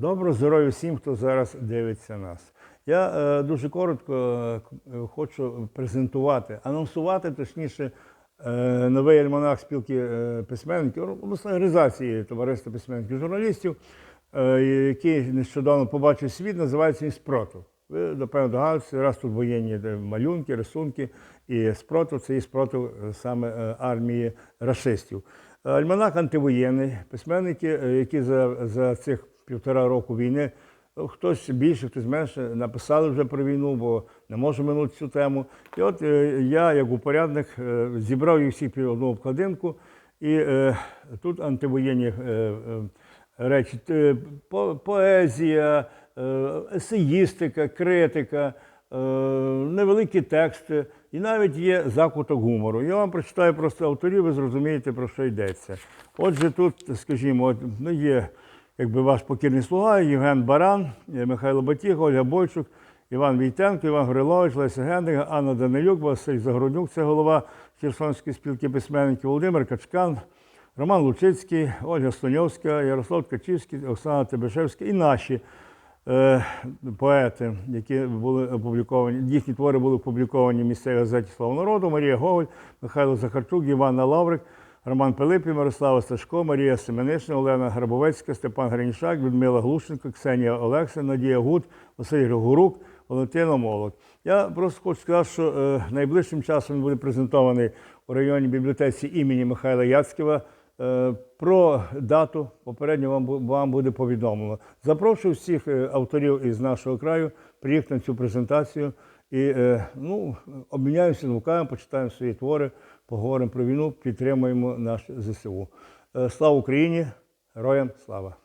Доброго здоров'я всім, хто зараз дивиться нас. Я е, дуже коротко е, хочу презентувати, анонсувати, точніше, е, новий альманах спілки е, письменників, організації товариства письменників журналістів, е, який нещодавно побачив світ, називається він Спротив. Ви, напевно, догадуєтеся, раз тут воєнні малюнки, рисунки, і спротив це і спротив е, саме е, армії расистів. Альманах антивоєнний, письменники, е, які за, за цих півтора року війни, ну, хтось більше, хтось менше, написали вже про війну, бо не можу минути цю тему. І от е, я, як упорядник, е, зібрав їх всіх під одну обкладинку, і е, тут антивоєнні е, е, речі, е, по- поезія, е, есеїстика, критика, е, невеликі тексти, і навіть є закуток гумору. Я вам прочитаю просто авторів, ви зрозумієте, про що йдеться. Отже, тут, скажімо, ну, є якби ваш покірний слуга, Євген Баран, е, Михайло Батіг, Ольга Бойчук, Іван Війтенко, Іван Грилович, Леся Гендрик, Анна Данилюк, Василь Загороднюк, це голова Херсонської спілки письменників, Володимир Качкан, Роман Лучицький, Ольга Стоньовська, Ярослав Ткачівський, Оксана Тебешевська і наші е, поети, які були опубліковані, їхні твори були опубліковані в місцевій газеті Слава народу, Марія Гоголь, Михайло Захарчук, Іванна Лаврик, Роман Пилипів, Мирослава Сташко, Марія Семенишна, Олена Грабовецька, Степан Гринішак, Людмила Глушенко, Ксенія Олекса, Надія Гуд, Василь Григорук, Валентина Молот. Я просто хочу сказати, що е, найближчим часом буде презентований у районній бібліотеці імені Михайла Яцьківа. Е, Про дату попередньо вам, вам буде повідомлено. Запрошую всіх е, авторів із нашого краю приїхати на цю презентацію і е, ну, обміняємося думками, почитаємо свої твори, поговоримо про війну, підтримуємо наш ЗСУ. Е, Слава Україні! Героям слава!